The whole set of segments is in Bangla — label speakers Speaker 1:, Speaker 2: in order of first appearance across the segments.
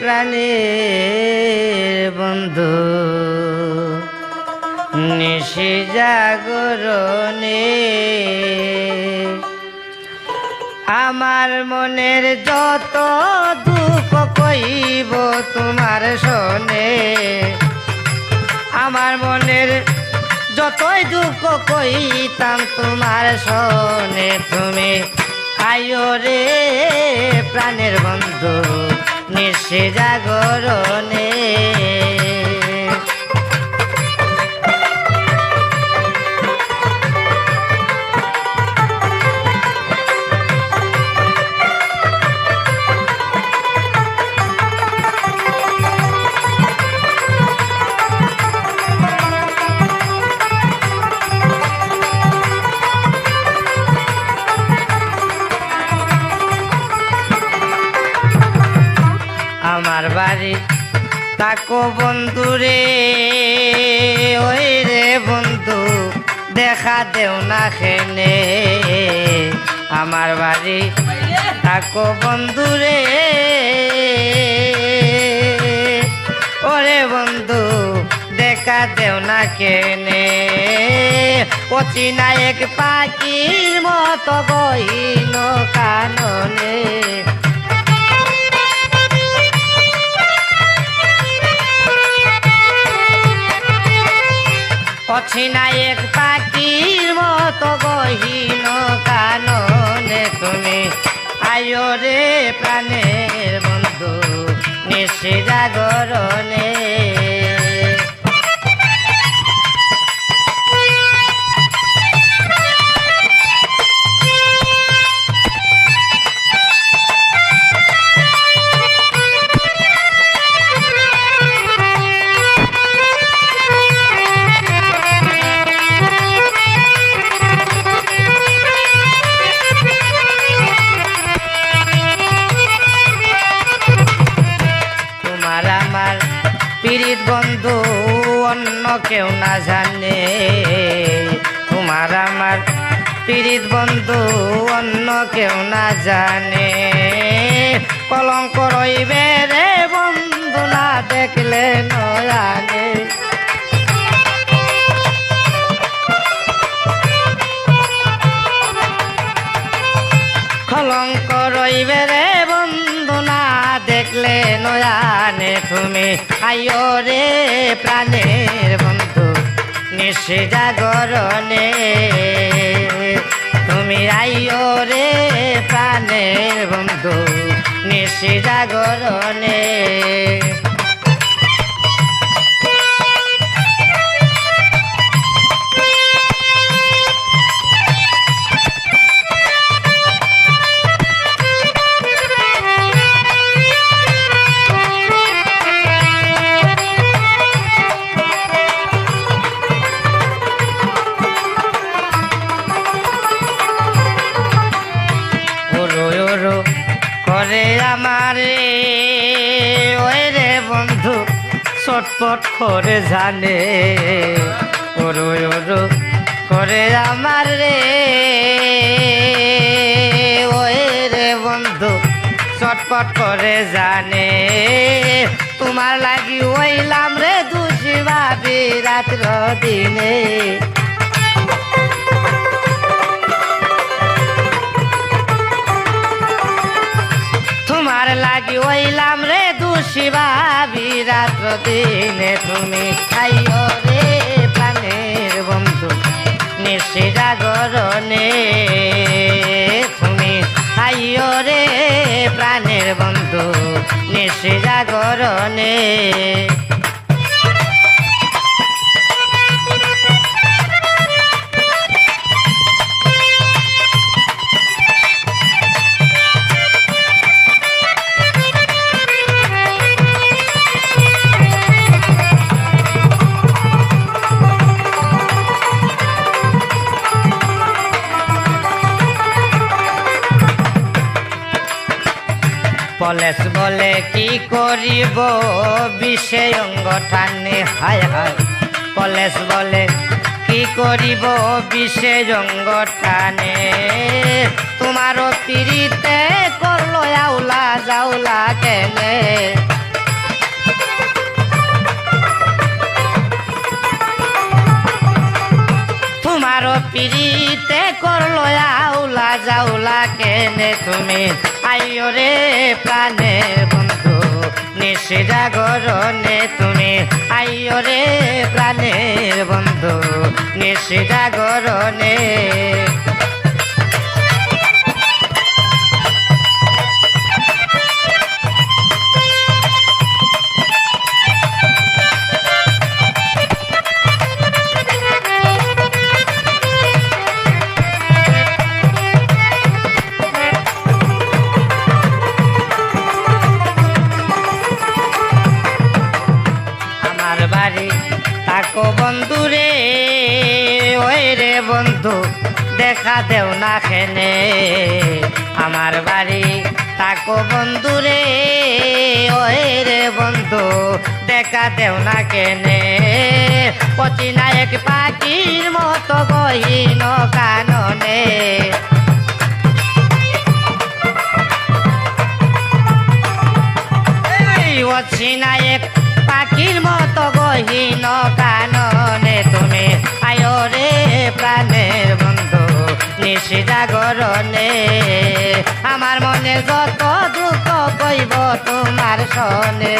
Speaker 1: প্রাণীর বন্ধু। নিশি জাগরণে আমার মনের যত দুঃখ কইব তোমার শোনে। আমার মনের যতই দুঃখ কইতাম তোমার শোনে। তুমি আয়ো রে প্রাণের বন্ধু নিশে জাগরণে। তাকো বন্ধু রে, ওই রে বন্ধু, দেখা দেও না খেনে। আমার বাড়ি তাকো বন্ধু রে, ওরে বন্ধু, দেখা দেও না কেনে অচিনা এক পাখির মতো গইন কাননে। অছিনা এক পাখির মতো গহীন কাননে তুমি। আয়ো রে প্রাণের বন্ধু নিশ্চিত জাগরণে পীড়িত বন্ধু, অন্য কেউ না জানে। তোমার আমার পীড়িত বন্ধু, অন্য কেউ না জানে। কলঙ্ক রইবে রে বন্ধু, না দেখলে নয়ানে। কলঙ্ক রইবে রে দেখলে নয়ানে তুমি। আয়ো রে প্রাণের বন্ধু, নিশে জাগরণে। তুমি আইও রে প্রাণের বন্ধু, নিশে জাগরণে। ছটপট করে জানে, ওরো ওরো করে আমার রে। ওই রে বন্ধু, ছটপট করে জানে, তোমার লাগি ওইলাম রে দুষি ভাবি রাত্র দিনে। দিনে তুমি খাইও রে প্রাণের বন্ধু নিশি জাগরণে তুমি খাইও রে প্রাণের বন্ধু নিশি পলেশ বলে কি করিব? বিষয় অঙ্গ টানে, হায় হায়। পলেশ বলে কি করিব? বিষে রঙ্গ টানে। তোমারও পিড়িতে করল আউলা জাউলা কেনে। তোমারও পিড়িতে করল, আউলা জাউলা কেনে তুমি? আইও রে প্রাণে বন্ধু নিশিরাগরণে তুমি। আইও রে প্রাণের বন্ধু নিশিরাগরণে বন্ধু, দেখা দেও না খেনে আমার বাড়ি তাকো বন্ধু রে ওই রে বন্ধু, দেখা দেও না কেনে পচিনা এক পাখির মতো মনে যত দুঃখ কইব তোমার সনে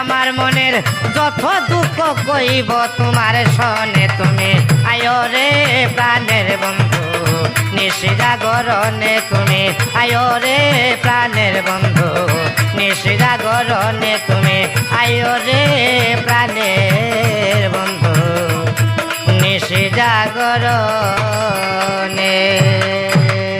Speaker 1: আমার মনের যত দুঃখ কইব তোমার সনে তুমি আয়ো রে প্রাণের বন্ধু নিশিরাগরণে তুমি আয়ো রে প্রাণের বন্ধু নিশিরাগরণে তুমি আয়ো রে প্রাণের বন্ধু। সাগর নে